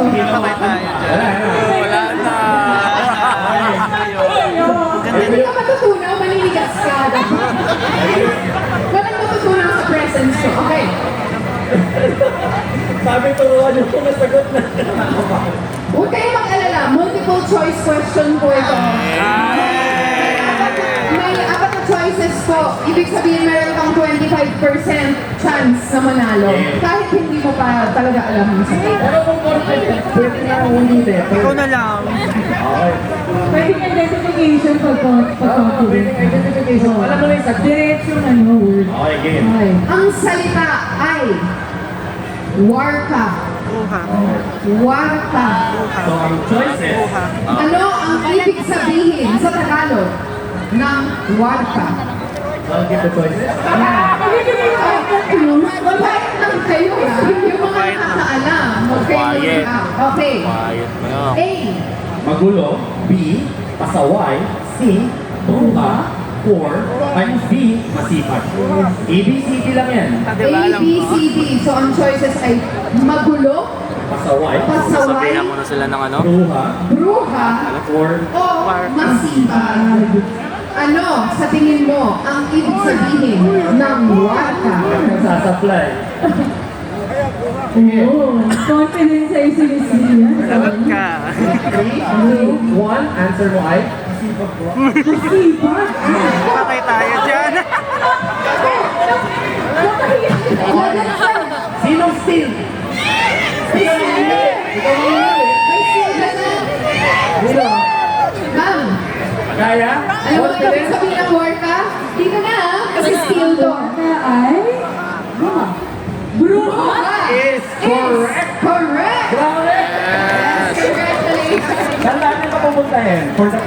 Sabay tayo dyan. Wala na. Hindi ka matutunaw, maninigas ka. Walang matutunaw sa presence ko. Okay. Sabi turuan yung sumasagot na. Huwag kayong mag-alala. Multiple choice question po ito. Po. Ibig sabihin meron kang 25% chance na manalo. Kahit hindi mo pa talaga alam ang sagot. Pero kung confident, pwede na ang ulitin. Ikaw na lang. Okay. Pwedeng identification pag pag pwede identification. Alam mo na yung sagot. Diretso na no word. Okay, game. Ang salita ay Warka. Uha. Warka. So, ang choices. Ano ang ibig sabihin sa Tagalog ng Warka? Give the choices. Mabait lang kayo ha. Yung mga nakakaalam. Kayo Quiet. Okay. Quiet yun. A. Magulo, B, pasaway, C, bruha, or ay B, masipag. A, B, C, D lang yan. A, alam B? C, D. So ang choices ay magulo, Pasaway, pasaway, Sabihan mo na sila ng ano? bruha, bruha, or o masipag. Ano sa tingin mo ang ibig sabihin ng warka? nagsasaplay. Oh, confident sa isa ni Sia. Sagot ka. 3, 2, 1, answer mo ay Masipag. Patay tayo dyan. Sinong still? Ikaw ang huli. Ikaw ang huli. May silga na. Sino? Ma'am, Kaya? alam mo ang ibig sabihin ng? Hindi ka na ha, kasi still to. Na ay... Bruha. Bruha. Is correct. Correct! Correct. Congratulations! Saan natin papupuntahin? For the